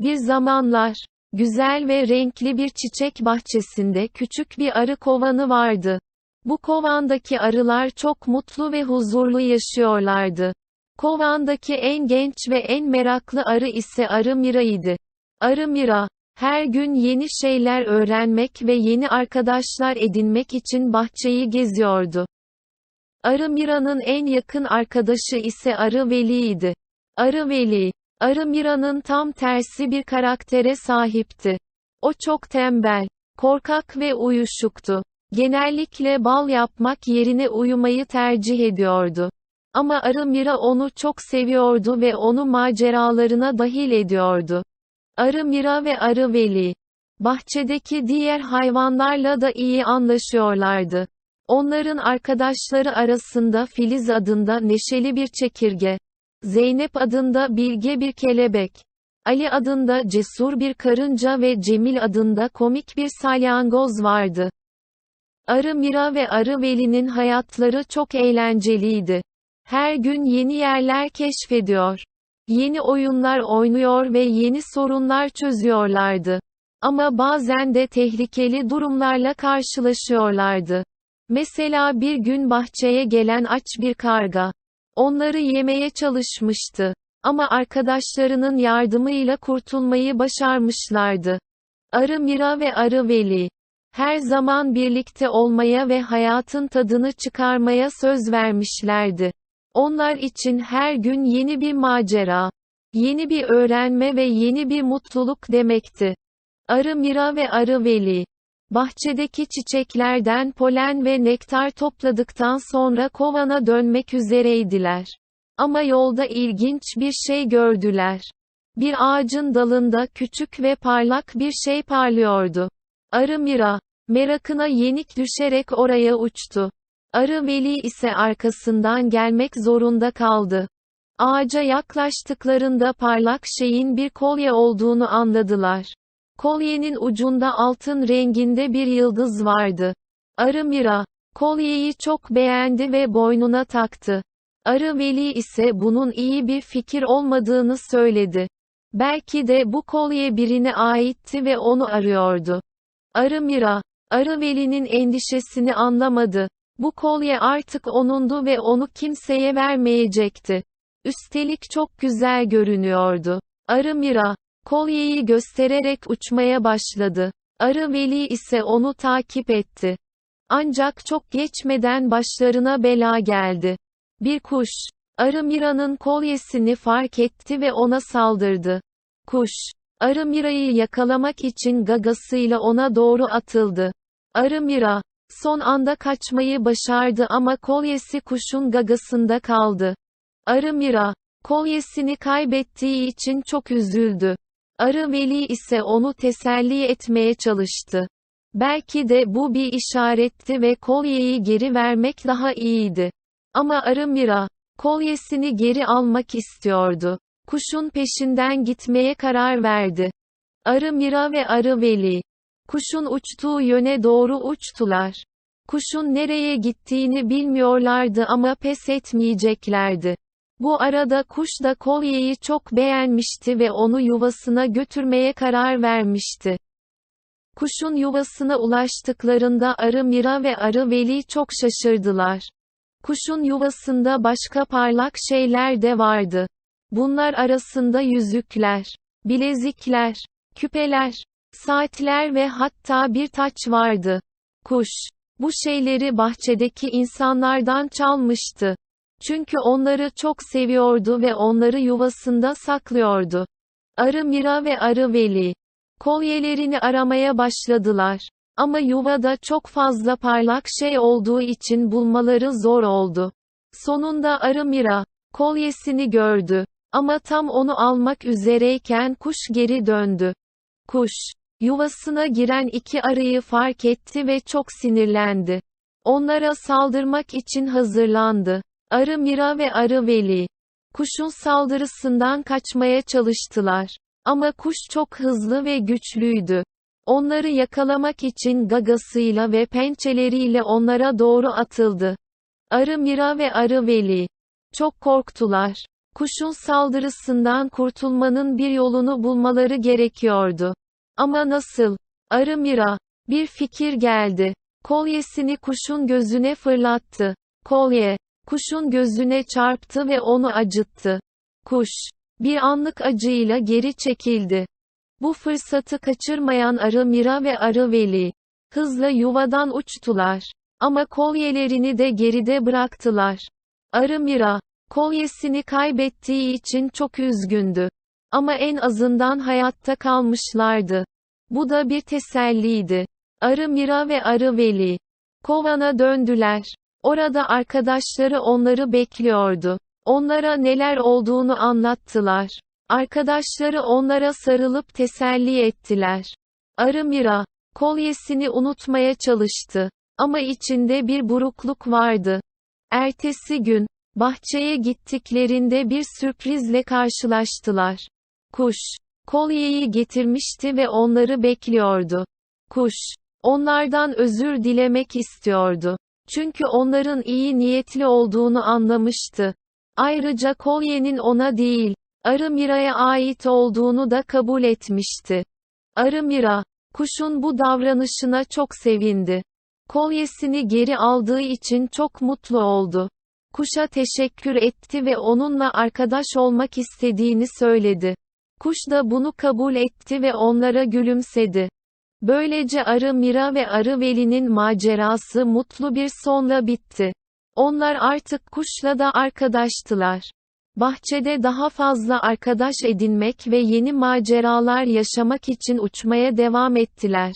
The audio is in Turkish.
Bir zamanlar, güzel ve renkli bir çiçek bahçesinde küçük bir arı kovanı vardı. Bu kovandaki arılar çok mutlu ve huzurlu yaşıyorlardı. Kovandaki en genç ve en meraklı arı ise Arı Mira'ydı. Arı Mira, her gün yeni şeyler öğrenmek ve yeni arkadaşlar edinmek için bahçeyi geziyordu. Arı Mira'nın en yakın arkadaşı ise Arı Veli'ydi. Arı Veli, Arı Mira'nın tam tersi bir karaktere sahipti. O çok tembel, korkak ve uyuşuktu. Genellikle bal yapmak yerine uyumayı tercih ediyordu. Ama Arı Mira onu çok seviyordu ve onu maceralarına dahil ediyordu. Arı Mira ve Arı Veli, bahçedeki diğer hayvanlarla da iyi anlaşıyorlardı. Onların arkadaşları arasında Filiz adında neşeli bir çekirge, Zeynep adında bilge bir kelebek, Ali adında cesur bir karınca ve Cemil adında komik bir salyangoz vardı. Arı Mira ve Arı Veli'nin hayatları çok eğlenceliydi. Her gün yeni yerler keşfediyor. Yeni oyunlar oynuyor ve yeni sorunlar çözüyorlardı. Ama bazen de tehlikeli durumlarla karşılaşıyorlardı. Mesela bir gün bahçeye gelen aç bir karga. Onları yemeye çalışmıştı. Ama arkadaşlarının yardımıyla kurtulmayı başarmışlardı. Arı Mira ve Arı Veli. Her zaman birlikte olmaya ve hayatın tadını çıkarmaya söz vermişlerdi. Onlar için her gün yeni bir macera, yeni bir öğrenme ve yeni bir mutluluk demekti. Arı Mira ve Arı Veli Bahçedeki çiçeklerden polen ve nektar topladıktan sonra kovana dönmek üzereydiler. Ama yolda ilginç bir şey gördüler. Bir ağacın dalında küçük ve parlak bir şey parlıyordu. Arı Mira, merakına yenik düşerek oraya uçtu. Arı Veli ise arkasından gelmek zorunda kaldı. Ağaca yaklaştıklarında parlak şeyin bir kolye olduğunu anladılar. Kolyenin ucunda altın renginde bir yıldız vardı. Arı Mira, kolyeyi çok beğendi ve boynuna taktı. Arı Veli ise bunun iyi bir fikir olmadığını söyledi. Belki de bu kolye birine aitti ve onu arıyordu. Arı Mira, Arı Veli'nin endişesini anlamadı. Bu kolye artık onundu ve onu kimseye vermeyecekti. Üstelik çok güzel görünüyordu. Arı Mira, kolyeyi göstererek uçmaya başladı. Arı Veli ise onu takip etti. Ancak çok geçmeden başlarına bela geldi. Bir kuş, Arı Mira'nın kolyesini fark etti ve ona saldırdı. Kuş, Arı Mira'yı yakalamak için gagasıyla ona doğru atıldı. Arı Mira, son anda kaçmayı başardı ama kolyesi kuşun gagasında kaldı. Arı Mira, kolyesini kaybettiği için çok üzüldü. Arı Veli ise onu teselli etmeye çalıştı. Belki de bu bir işaretti ve kolyeyi geri vermek daha iyiydi. Ama Arı Mira, kolyesini geri almak istiyordu. Kuşun peşinden gitmeye karar verdi. Arı Mira ve Arı Veli, kuşun uçtuğu yöne doğru uçtular. Kuşun nereye gittiğini bilmiyorlardı ama pes etmeyeceklerdi. Bu arada kuş da kolyeyi çok beğenmişti ve onu yuvasına götürmeye karar vermişti. Kuşun yuvasına ulaştıklarında Arı Mira ve Arı Veli çok şaşırdılar. Kuşun yuvasında başka parlak şeyler de vardı. Bunlar arasında yüzükler, bilezikler, küpeler, saatler ve hatta bir taç vardı. Kuş, bu şeyleri bahçedeki insanlardan çalmıştı. Çünkü onları çok seviyordu ve onları yuvasında saklıyordu. Arı Mira ve Arı Veli, kolyelerini aramaya başladılar. Ama yuvada çok fazla parlak şey olduğu için bulmaları zor oldu. Sonunda Arı Mira, kolyesini gördü. Ama tam onu almak üzereyken kuş geri döndü. Kuş, yuvasına giren iki arıyı fark etti ve çok sinirlendi. Onlara saldırmak için hazırlandı. Arı Mira ve Arı Veli, kuşun saldırısından kaçmaya çalıştılar. Ama kuş çok hızlı ve güçlüydü. Onları yakalamak için gagasıyla ve pençeleriyle onlara doğru atıldı. Arı Mira ve Arı Veli çok korktular. Kuşun saldırısından kurtulmanın bir yolunu bulmaları gerekiyordu. Ama nasıl? Arı Mira. Bir fikir geldi. Kolyesini kuşun gözüne fırlattı. Kolye, kuşun gözüne çarptı ve onu acıttı. Kuş, bir anlık acıyla geri çekildi. Bu fırsatı kaçırmayan Arı Mira ve Arı Veli, hızla yuvadan uçtular. Ama kolyelerini de geride bıraktılar. Arı Mira, kolyesini kaybettiği için çok üzgündü. Ama en azından hayatta kalmışlardı. Bu da bir teselliydi. Arı Mira ve Arı Veli, kovana döndüler. Orada arkadaşları onları bekliyordu. Onlara neler olduğunu anlattılar. Arkadaşları onlara sarılıp teselli ettiler. Arı Mira, kolyesini unutmaya çalıştı. Ama içinde bir burukluk vardı. Ertesi gün, bahçeye gittiklerinde bir sürprizle karşılaştılar. Kuş, kolyeyi getirmişti ve onları bekliyordu. Kuş, onlardan özür dilemek istiyordu. Çünkü onların iyi niyetli olduğunu anlamıştı. Ayrıca kolyenin ona değil, Arı Mira'ya ait olduğunu da kabul etmişti. Arı Mira, kuşun bu davranışına çok sevindi. Kolyesini geri aldığı için çok mutlu oldu. Kuşa teşekkür etti ve onunla arkadaş olmak istediğini söyledi. Kuş da bunu kabul etti ve onlara gülümsedi. Böylece Arı Mira ve Arı Veli'nin macerası mutlu bir sonla bitti. Onlar artık kuşla da arkadaştılar. Bahçede daha fazla arkadaş edinmek ve yeni maceralar yaşamak için uçmaya devam ettiler.